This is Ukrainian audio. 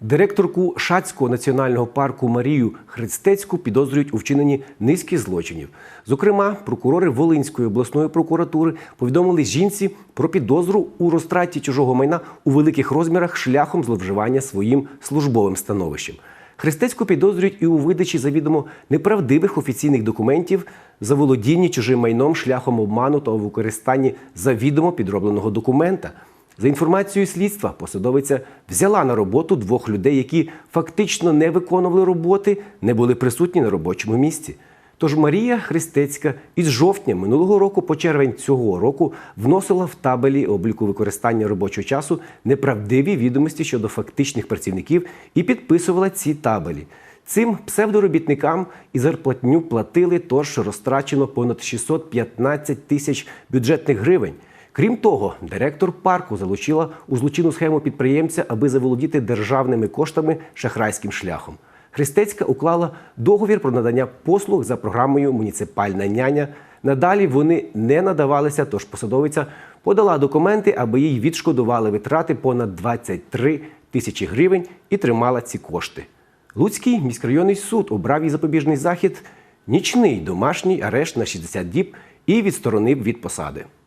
Директорку Шацького національного парку Марію Христецьку підозрюють у вчиненні низки злочинів. Зокрема, прокурори Волинської обласної прокуратури повідомили жінці про підозру у розтраті чужого майна у великих розмірах шляхом зловживання своїм службовим становищем. Христецьку підозрюють і у видачі завідомо неправдивих офіційних документів, заволодінні чужим майном шляхом обману та у використанні завідомо підробленого документа. За інформацією слідства, посадовиця взяла на роботу двох людей, які фактично не виконували роботи, не були присутні на робочому місці. Тож Марія Христецька із жовтня минулого року по червень цього року вносила в табелі обліку використання робочого часу неправдиві відомості щодо фактичних працівників і підписувала ці табелі. Цим псевдоробітникам і зарплатню платили, тож розтрачено понад 615 тисяч бюджетних гривень. Крім того, директор парку залучила у злочинну схему підприємця, аби заволодіти державними коштами шахрайським шляхом. Христецька уклала договір про надання послуг за програмою Муніципальна няня. Надалі вони не надавалися, тож посадовиця подала документи, аби їй відшкодували витрати понад 23 тисячі гривень і тримала ці кошти. Луцький міськрайонний суд обрав їй запобіжний захід, нічний домашній арешт на 60 діб і відсторонив від посади.